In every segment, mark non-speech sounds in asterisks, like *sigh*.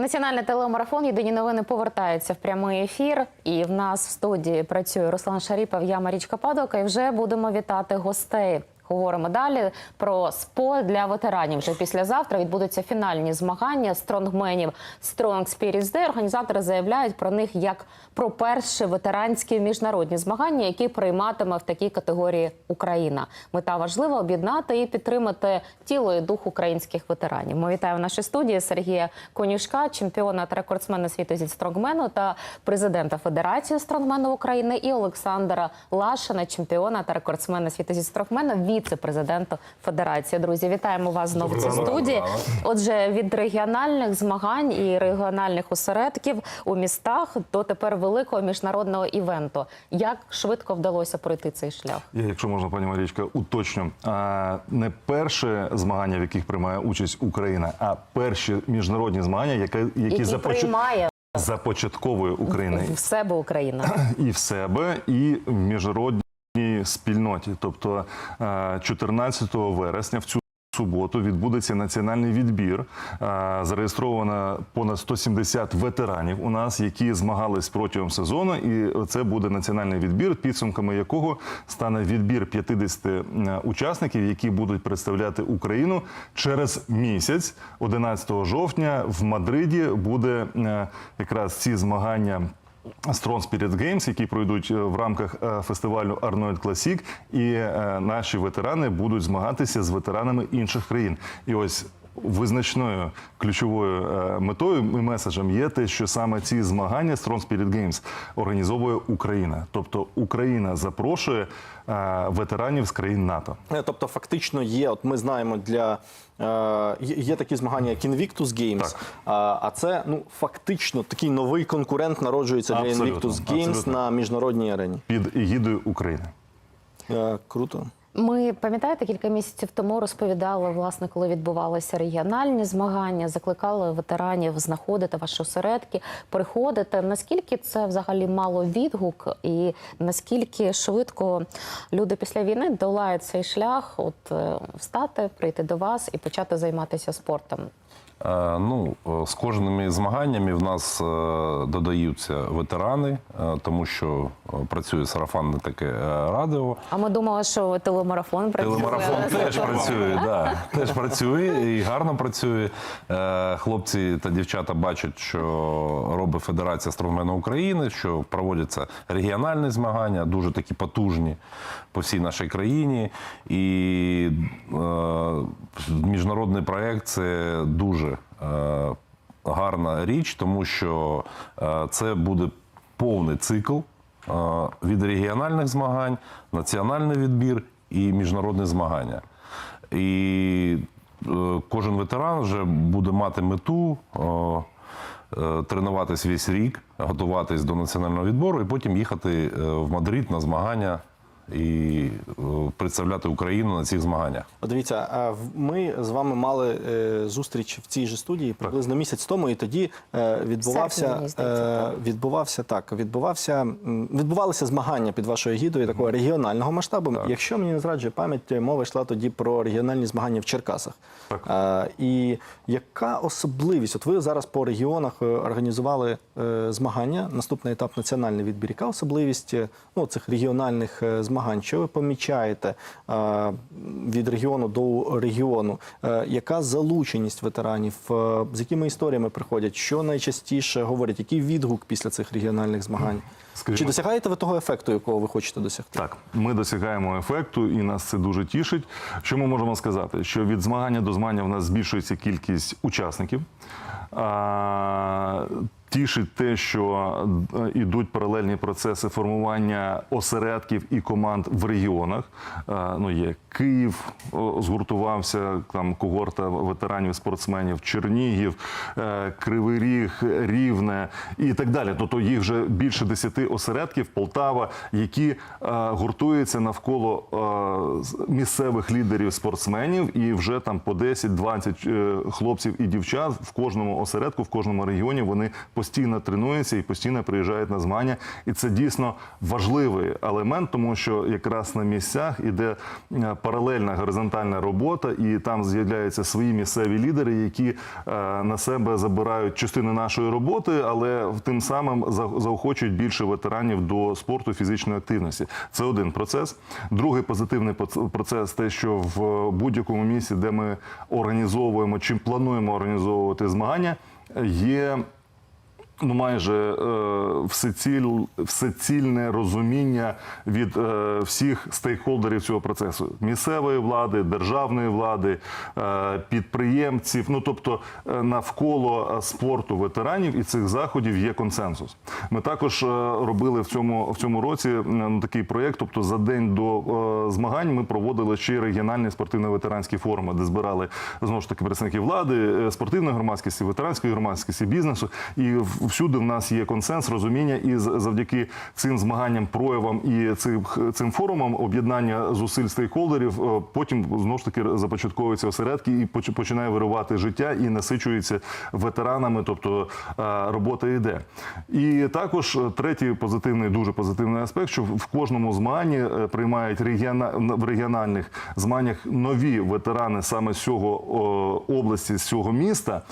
Національний телемарафон Єдині новини повертається в прямий ефір. І в нас в студії працює Руслан Шаріпов, я Марічка Падока. І вже будемо вітати гостей. Говоримо далі про спорт для ветеранів. Вже післязавтра відбудуться фінальні змагання стронгменів Strong Spirits Day. Організатори заявляють про них як про перші ветеранські міжнародні змагання, які прийматиме в такій категорії Україна. Мета важлива об'єднати і підтримати тіло і дух українських ветеранів. Ми вітаємо в нашій студії Сергія Конюшка, чемпіона та рекордсмена світу зі стронгмену та президента Федерації стронгмену України, і Олександра Лашина, чемпіона та рекордсмена світу зі стронгмену, віце-президента Федерації. Друзі, вітаємо вас знову в цій студії. Отже, від регіональних змагань і регіональних осередків у містах до тепер великого міжнародного івенту. Як швидко вдалося пройти цей шлях? Я, якщо можна, пані Марічка, уточню. А, не перше змагання, в яких приймає участь Україна, а перші міжнародні змагання, які, які Який започат... приймає започатковує Україна в себе Україна? і в себе, і в міжнародній спільноті. Тобто е, 14 вересня в цю суботу відбудеться національний відбір. Е, Зареєстровано понад 170 ветеранів у нас, які змагались протягом сезону. І це буде національний відбір, підсумками якого стане відбір 50 е, учасників, які будуть представляти Україну через місяць, 11 жовтня, в Мадриді буде е, якраз ці змагання. Strong Spirit Games, які пройдуть е, в рамках е, фестивалю Arnold Classic, і е, наші ветерани будуть змагатися з ветеранами інших країн. І ось визначною ключовою е, метою і меседжем є те, що саме ці змагання Strong Spirit Games організовує Україна. Тобто Україна запрошує е, ветеранів з країн НАТО. Е, Тобто, фактично є, от ми знаємо, для є такі змагання, як Invictus Games, Так. а, це ну фактично такий новий конкурент народжується для Абсолютно, Invictus Games абсолютно. на міжнародній арені. Під егідою України. Круто. Ми пам'ятаєте, кілька місяців тому розповідали, власне, коли відбувалися регіональні змагання, закликали ветеранів знаходити ваші осередки, приходити. Наскільки це взагалі мало відгук, і наскільки швидко люди після війни долають цей шлях, от е, встати, прийти до вас і почати займатися спортом? Е, Ну, е, з кожними змаганнями в нас е, додаються ветерани, тому що працює сарафанне таке радіо. А ми думали, що телемарафон працює. Телемарафон теж *laughs* працює, да, теж працює і гарно працює. Хлопці та дівчата бачать, що робить Федерація стронгмену України, що проводяться регіональні змагання, дуже такі потужні по всій нашій країні. І міжнародний проєкт це дуже е, гарна річ, тому що е, це буде повний цикл е, від регіональних змагань, національний відбір і міжнародні змагання. І кожен ветеран вже буде мати мету. Тренуватись весь рік, готуватись до національного відбору і потім їхати в Мадрид на змагання і е, представляти Україну на цих змаганнях. Дивіться, в- ми з вами мали е, зустріч в цій же студії приблизно місяць тому, і тоді е, відбувався, так. відбувався так. Відбувався відбувалися змагання під вашою гідою такого регіонального масштабу. Якщо мені не зраджує пам'ять, мова йшла тоді про регіональні змагання в Черкасах. Е, і яка особливість? От ви зараз по регіонах організували змагання. Наступний етап національний відбір. Яка особливість ну, цих регіональних е, змагань? Що ви помічаєте е, від регіону до регіону? Е, яка залученість ветеранів? Е, з якими історіями приходять? Що найчастіше говорять? Який відгук після цих регіональних змагань? Скажімо- Чи досягаєте ви того ефекту, якого ви хочете досягти? Так, ми досягаємо ефекту, і нас це дуже тішить. Що ми можемо сказати? Що від змагання до змагання в нас збільшується кількість учасників. Тішить те, що е, ідуть паралельні процеси формування осередків і команд в регіонах. Е, Ну, є Київ, згуртувався там когорта ветеранів, спортсменів, Чернігів, е, Кривий Ріг, Рівне і так далі. Тобто їх вже більше десяти осередків, Полтава, які е, гуртуються навколо е, місцевих лідерів спортсменів, і вже там по 10-20 е, хлопців і дівчат в кожному осередку, в кожному регіоні вони постійно тренуються і постійно приїжджають на змагання. І це дійсно важливий елемент, тому що якраз на місцях іде е, паралельна горизонтальна робота, і там з'являються свої місцеві лідери, які е, на себе забирають частину нашої роботи, але тим самим заохочують більше ветеранів до спорту фізичної активності. Це один процес. Другий позитивний процес те, що в будь-якому місці, де ми організовуємо чи плануємо організовувати змагання, є ну, майже е, всеціль, всецільне розуміння від е, всіх стейкхолдерів цього процесу: місцевої влади, державної влади, е, підприємців. Ну тобто е, навколо е, спорту ветеранів і цих заходів є консенсус. Ми також е, робили в цьому в цьому році е, такий проєкт. Тобто, за день до е, змагань ми проводили ще й регіональні спортивно-ветеранські форуми, де збирали знову ж таки представників влади, е, спортивної громадськості, ветеранської громадськості, бізнесу. І в- всюди в нас є консенс, розуміння, і завдяки цим змаганням, проявам і цим, цим форумам об'єднання зусиль стейкхолдерів е, потім знову ж таки започатковуються осередки і починає вирувати життя і насичується ветеранами, тобто е, робота йде. І також третій позитивний, дуже позитивний аспект, що в кожному змаганні е, приймають регіона... в регіональних змаганнях нові ветерани саме з цього області, з цього міста.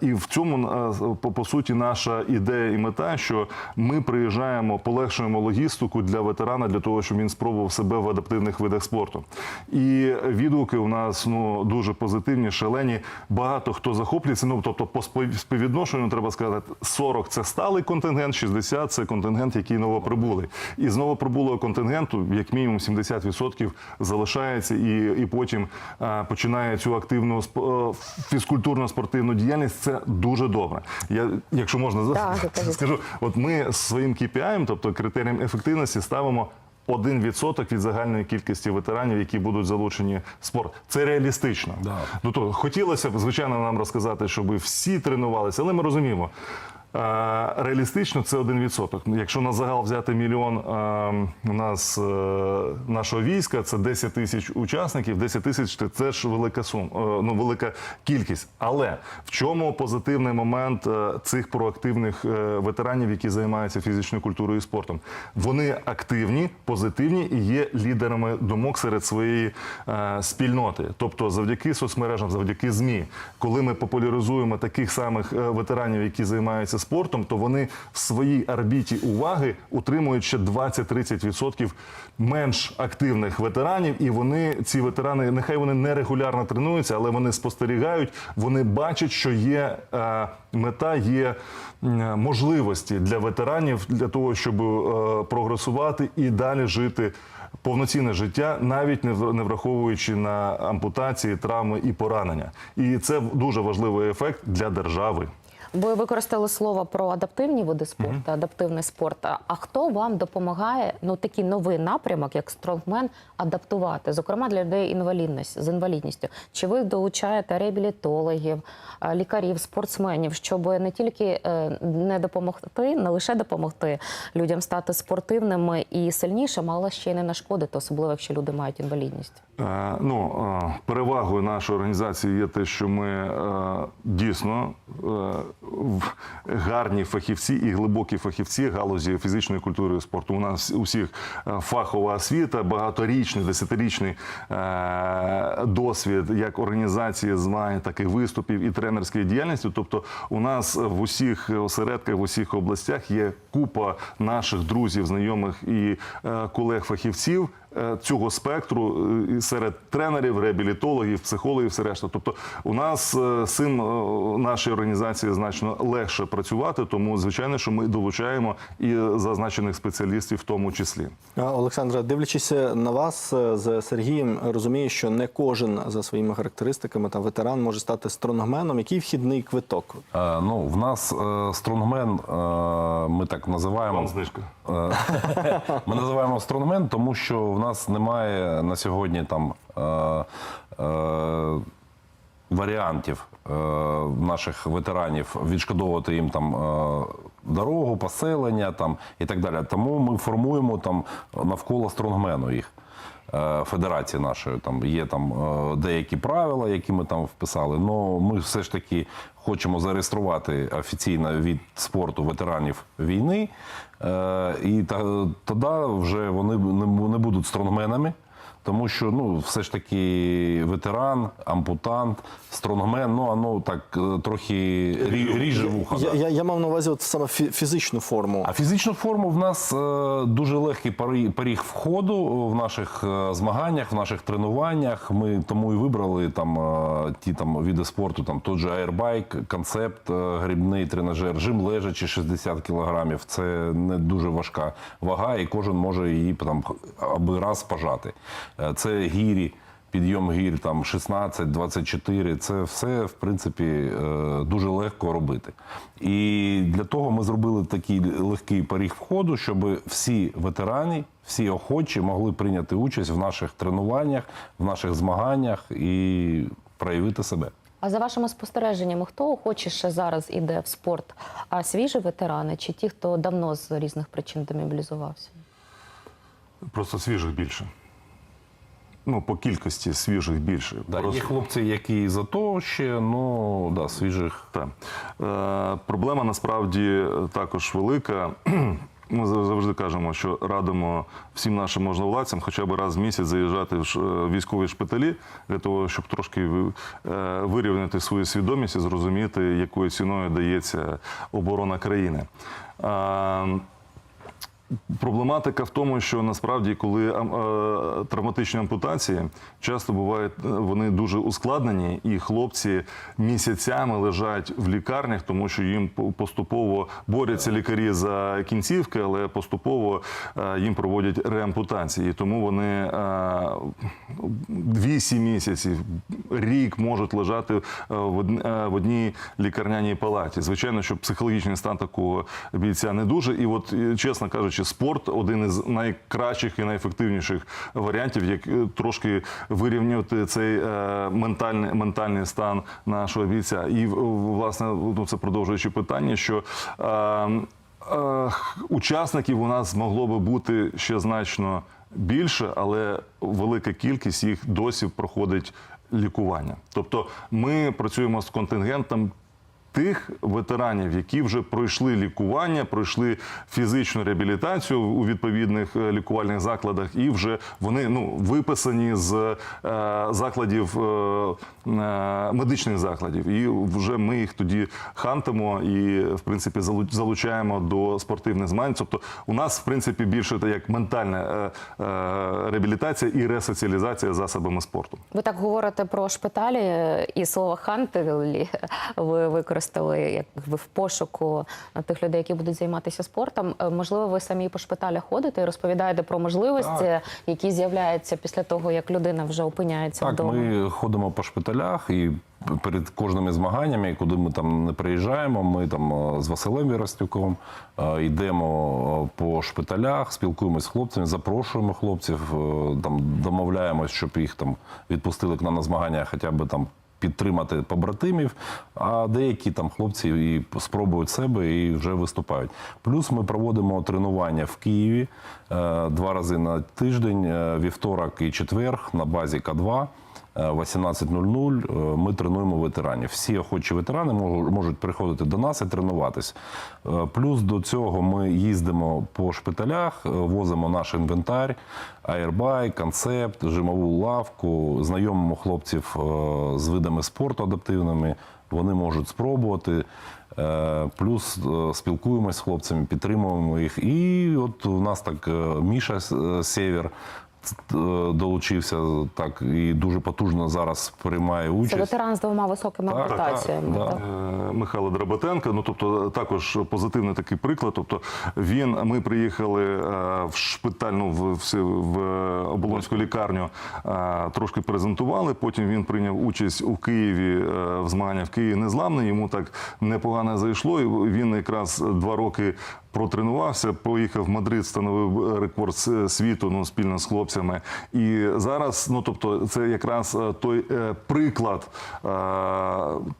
І в цьому по, по суті наша ідея і мета, що ми приїжджаємо, полегшуємо логістику для ветерана для того, щоб він спробував себе в адаптивних видах спорту. І відгуки у нас ну дуже позитивні, шалені. Багато хто захоплюється. Ну тобто, по спів- співвідношенню треба сказати, 40 – це сталий контингент, 60 – це контингент, який новоприбулий. І з новоприбулого контингенту, як мінімум, 70% залишається, і, і потім е, починає цю активну сп- фізкультурно-спортивну діяльність. Це дуже добре. Я, якщо можна за- Так, *laughs* скажу, от ми своїм KPI, тобто критерієм ефективності, ставимо. 1% від загальної кількості ветеранів, які будуть залучені в спорт. Це реалістично. Да. Ну то хотілося б, звичайно, нам розказати, щоб всі тренувалися, але ми розуміємо. Реалістично це 1%. Якщо на загал взяти мільйон нас е, нашого війська, це 10 тисяч учасників. 10 тисяч це теж велика сум, е, ну велика кількість. Але в чому позитивний момент е, цих проактивних ветеранів, які займаються фізичною культурою і спортом? Вони активні, позитивні і є лідерами думок серед своєї спільноти. Тобто, завдяки соцмережам, завдяки змі, коли ми популяризуємо таких самих ветеранів, які займаються спортом, то вони в своїй орбіті уваги утримують ще 20-30% менш активних ветеранів, і вони ці ветерани, нехай вони не регулярно тренуються, але вони спостерігають, вони бачать, що є е, мета, є м, можливості для ветеранів для того, щоб е, прогресувати і далі жити. Повноцінне життя, навіть не враховуючи на ампутації, травми і поранення, і це дуже важливий ефект для держави. Ви використали слово про адаптивні види спорту, адаптивний спорт. А- хто вам допомагає ну такий новий напрямок, як стронгмен, адаптувати, зокрема для людей інвалідність з інвалідністю? Чи ви долучаєте реабілітологів, лікарів, спортсменів, щоб не тільки е, не допомогти, не лише допомогти людям стати спортивними і сильнішими, але ще й не нашкодити, особливо якщо люди мають інвалідність? Е, Ну, е, перевагою нашої організації є те, що ми е, дійсно е, гарні фахівці і глибокі фахівці галузі фізичної культури і спорту. У нас у всіх е, фахова освіта, багаторічний, десятирічний е, досвід як організації змагань, так і виступів і тренерської діяльності. Тобто, у нас в усіх осередках, в усіх областях є купа наших друзів, знайомих і е, колег-фахівців цього спектру е, і серед тренерів, реабілітологів, психологів, все решта. Тобто, у нас е, цим е, нашій організації значно легше працювати, тому звичайно, що ми долучаємо і зазначених спеціалістів, в тому числі. Олександра, дивлячись на вас е, з Сергієм, розумію, що не кожен за своїми характеристиками та ветеран може стати стронгменом. Який вхідний квиток? Е, Ну, в нас е, стронгмен, е, ми так називаємо. Вам знижка. Е, *laughs* Ми називаємо стронгмен, тому що в нас немає на сьогодні там е, е, варіантів е, наших ветеранів відшкодовувати їм там е, дорогу, поселення там і так далі. Тому ми формуємо там навколо стронгмену їх. Е, федерації нашої. Там є там е, деякі правила, які ми там вписали. але ми все ж таки хочемо зареєструвати офіційно від спорту ветеранів війни, е, і тоді вже вони не будуть стронгменами. Тому що ну, все ж таки ветеран, ампутант, стронгмен, ну воно так е, трохи рі- ріже вуха. Я, я, я мав на увазі от саме фізичну форму. А фізичну форму в нас е, дуже легкий поріг входу в наших е, змаганнях, в наших тренуваннях. Ми тому і вибрали там е, ті там види спорту, там той же аербайк, концепт, грибний тренажер, жим лежачи 60 кілограмів. Це не дуже важка вага, і кожен може її там аби раз пожати. Е, Це гірі. Підйом гір там 16, 24, це все в принципі е, дуже легко робити. І для того ми зробили такий легкий поріг входу, щоб всі ветерані, всі охочі могли прийняти участь в наших тренуваннях, в наших змаганнях і проявити себе. А за вашими спостереженнями, хто охочіше зараз іде в спорт? А свіжі ветерани чи ті, хто давно з різних причин демобілізувався? Просто свіжих більше. Ну, по кількості свіжих більше. Да, Просто- Є хлопці, які за то ще, ну да, свіжих. Так. Е, проблема насправді також велика. *clears throat* Ми завжди кажемо, що радимо всім нашим можновладцям хоча б раз в місяць заїжджати в е, військові шпиталі для того, щоб трошки е, вирівняти свою свідомість і зрозуміти, якою ціною дається оборона країни. Проблематика в тому, що насправді, коли е, травматичні ампутації часто бувають, е, вони дуже ускладнені, і хлопці місяцями лежать в лікарнях, тому що їм поступово борються лікарі за кінцівки, але поступово е, їм проводять реампутації. Тому вони е, 8 місяців, рік можуть лежати в одн- в одній лікарняній палаті. Звичайно, що психологічний стан такого бійця не дуже. І от, чесно кажучи, спорт один із найкращих і найефективніших варіантів, як е, трошки вирівнювати цей е, ментальний, ментальний стан нашого бійця. І власне, ну, це продовжуючи питання, що. Е, Учасників у нас могло би бути ще значно більше, але велика кількість їх досі проходить лікування. Тобто ми працюємо з контингентом тих ветеранів, які вже пройшли лікування, пройшли фізичну реабілітацію у відповідних е, лікувальних закладах, і вже вони ну виписані з е, закладів е, медичних закладів. І вже ми їх тоді хантимо і в принципі залу- залучаємо до спортивних змагань. Тобто, у нас в принципі більше це як ментальна реабілітація і ресоціалізація засобами спорту. Ви так говорите про шпиталі і слово хантелі ви використали якби в пошуку тих людей, які будуть займатися спортом. Е, Можливо, ви самі по шпиталях ходите і розповідаєте про можливості, які з'являються після того, як людина вже опиняється Так, вдома. ми ходимо по шпиталях і перед кожними змаганнями, куди ми там не приїжджаємо, ми там е, з Василем Віростюком е, йдемо е, по шпиталях, спілкуємося з хлопцями, запрошуємо хлопців, е, там домовляємось, щоб їх там відпустили к нам на змагання, хоча б там. Підтримати побратимів, а деякі там хлопці і спробують себе і вже виступають. Плюс ми проводимо тренування в Києві е, два рази на тиждень, е, вівторок і четвер на базі К2. Е, 18.00 е, ми тренуємо ветеранів. Всі охочі ветерани можуть приходити до нас і тренуватись. Е, Плюс до цього ми їздимо по шпиталях, е, возимо наш інвентар, аербайк, концепт, жимову лавку, знайомимо хлопців е, з видами спорту адаптивними. Вони можуть спробувати. Е, Плюс е, спілкуємось з хлопцями, підтримуємо їх. І от у нас так е, Міша е, е, долучився так і дуже потужно зараз приймає Це участь. ветеран з двома високими Так, так, ампутаціями. да. так? Е, Михайло Драбатенко. Ну тобто також позитивний такий приклад. Тобто він, ми приїхали е, в шпиталь, ну, в, в, в оболонську лікарню, е, трошки презентували. Потім він прийняв участь у Києві е, в змаганнях в Києві незламний. Йому так непогано зайшло. І він якраз два роки. Протренувався, поїхав в Мадрид, встановив рекорд світу ну, спільно з хлопцями. І зараз, ну тобто, це якраз е, той е, приклад е,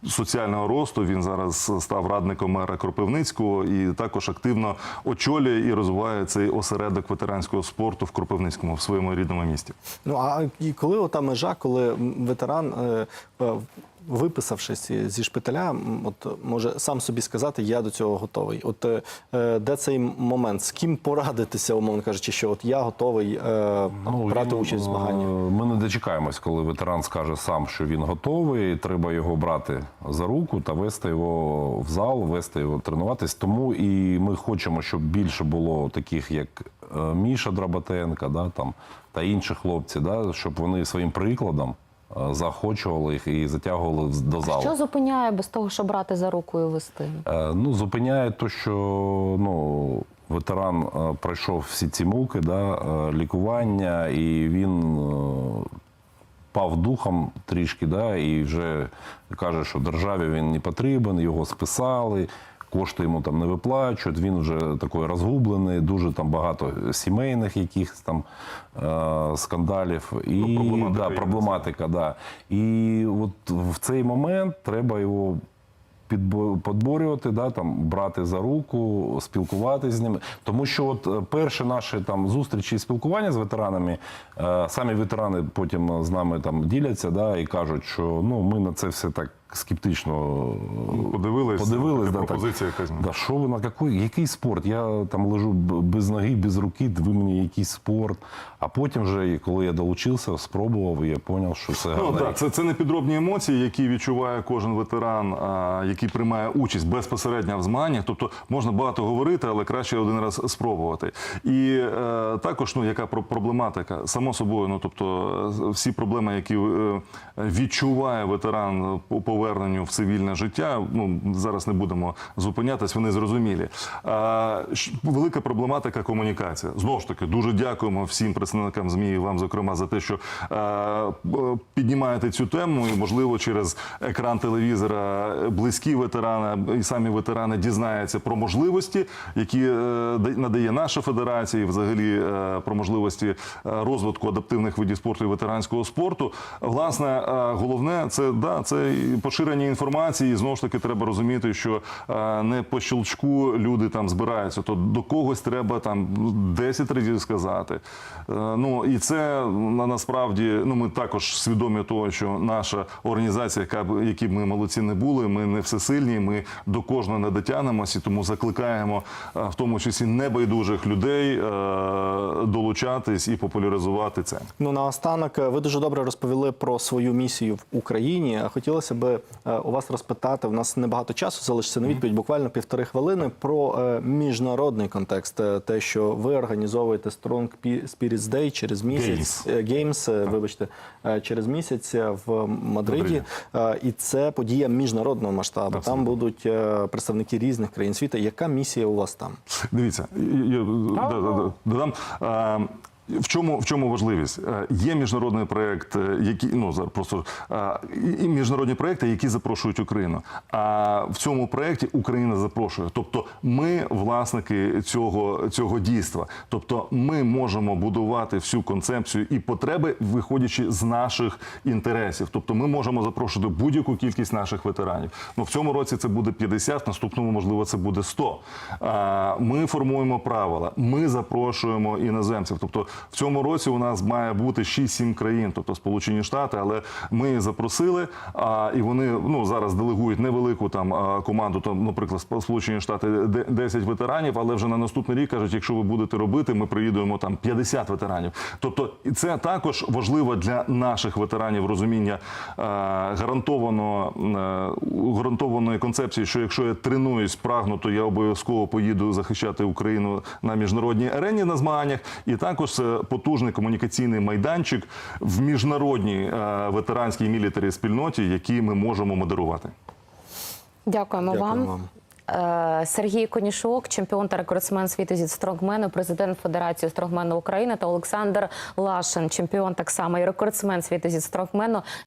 соціального росту. Він зараз став радником мера Кропивницького і також активно очолює і розвиває цей осередок ветеранського спорту в Кропивницькому в своєму рідному місті. Ну а і коли ота межа, коли ветеран, е, е, виписавшись зі шпиталя, от може сам собі сказати, я до цього готовий. От е, е, де цей момент? З ким порадитися, умовно кажучи, що от я готовий е, брати він, участь в змаганнях? Ми не дочекаємось, коли ветеран скаже сам, що він готовий. Треба його брати за руку та вести його в зал, вести його тренуватись. Тому і ми хочемо, щоб більше було таких, як Міша Драбатенка, да, там, та інші хлопці, да, щоб вони своїм прикладом заохочували їх і затягували до залу. Що зупиняє без того, щоб брати за руку і вести? Е, Ну, зупиняє те, що ну, ветеран е, пройшов всі ці муки, да, е, лікування, і він е, пав духом трішки, да, і вже каже, що державі він не потрібен, його списали. Кошти йому там не виплачують, він вже такий розгублений, дуже там багато сімейних якихось там е, скандалів. І Ну, проблематика да, проблематика, да. І от в цей момент треба його підбо- подборювати, да, там, брати за руку, спілкуватися з ними. Тому що от е, перші наші там, зустрічі і спілкування з ветеранами, е, самі ветерани потім з нами там діляться да, і кажуть, що ну, ми на це все так скептично е, Подивились, подивились да, пропозиція якась. Да, що ви на який, який спорт? Я там лежу без ноги, без руки, ви мені якийсь спорт. А потім вже, коли я долучився, спробував, і я зрозумів, що це Ну так, це, це не підробні емоції, які відчуває кожен ветеран, а, який приймає участь безпосередньо в змаганнях. Тобто можна багато говорити, але краще один раз спробувати. І е, також, ну яка проблематика, само собою, ну тобто е, всі проблеми, які е, відчуває ветеран по поверненню в цивільне життя. Ну зараз не будемо зупинятись, вони зрозумілі. А, велика проблематика комунікація. Знову ж таки, дуже дякуємо всім представникам ЗМІ, вам, зокрема, за те, що б- піднімаєте цю тему, і можливо через екран телевізора близькі ветерани і самі ветерани дізнаються про можливості, які е, да- надає наша федерація, і взагалі е, про можливості е, розвитку адаптивних видів спорту і ветеранського спорту. Власне, головне це да, це поширення інформації. Знову ж таки треба розуміти, що е, не по щелчку люди там збираються, то до когось треба там 10 разів сказати. Е, Ну і це насправді ну ми також свідомі того, що наша організація, яка які б ми молодці не були, ми не всесильні. Ми до кожного не дотягнемося, тому закликаємо е, в тому числі небайдужих людей долучатись і популяризувати це. Ну наостанок, ви дуже добре розповіли про свою місію в Україні. Хотілося б е, у вас розпитати. У нас небагато часу залишиться на відповідь, буквально півтори хвилини про е, міжнародний контекст. Е, Те, що ви організовуєте Strong Spirits Day через місяць Games, вибачте, через місяць в Мадриді. І це подія міжнародного масштабу. Там будуть представники різних країн світу. Яка місія у вас там? Дивіться, я, я да, да, да, додам. В чому, в чому важливість? Е, Є міжнародний проєкт, е, який ну просто і- і міжнародні проєкти, які запрошують Україну. А в цьому проєкті Україна запрошує. Тобто, ми власники цього, цього дійства. Тобто, ми можемо будувати всю концепцію і потреби, виходячи з наших інтересів. Тобто, ми можемо запрошувати будь-яку кількість наших ветеранів. Ну в цьому році це буде 50, в наступному можливо це буде 100. А, Ми формуємо правила, ми запрошуємо іноземців. Тобто в цьому році у нас має бути 6-7 країн, тобто Сполучені Штати, але ми запросили, а, і вони ну зараз делегують невелику там команду. Там, наприклад, Сп- Сполучені Штати де- 10 ветеранів, але вже на наступний рік кажуть, якщо ви будете робити, ми приїдемо там 50 ветеранів. Тобто, це також важливо для наших ветеранів розуміння гарантовано гарантованої концепції, що якщо я тренуюсь, прагну, то я обов'язково поїду захищати Україну на міжнародній арені на змаганнях. І також це потужний комунікаційний майданчик в міжнародній е, ветеранській мілітарі спільноті, який ми можемо модерувати. Дякуємо, Дякуємо вам. вам. Е, Сергій Конішок, чемпіон та рекордсмен світу зі стронгмену, президент Федерації стронгмену України та Олександр Лашин, чемпіон так само і рекордсмен світу зі стронгмену.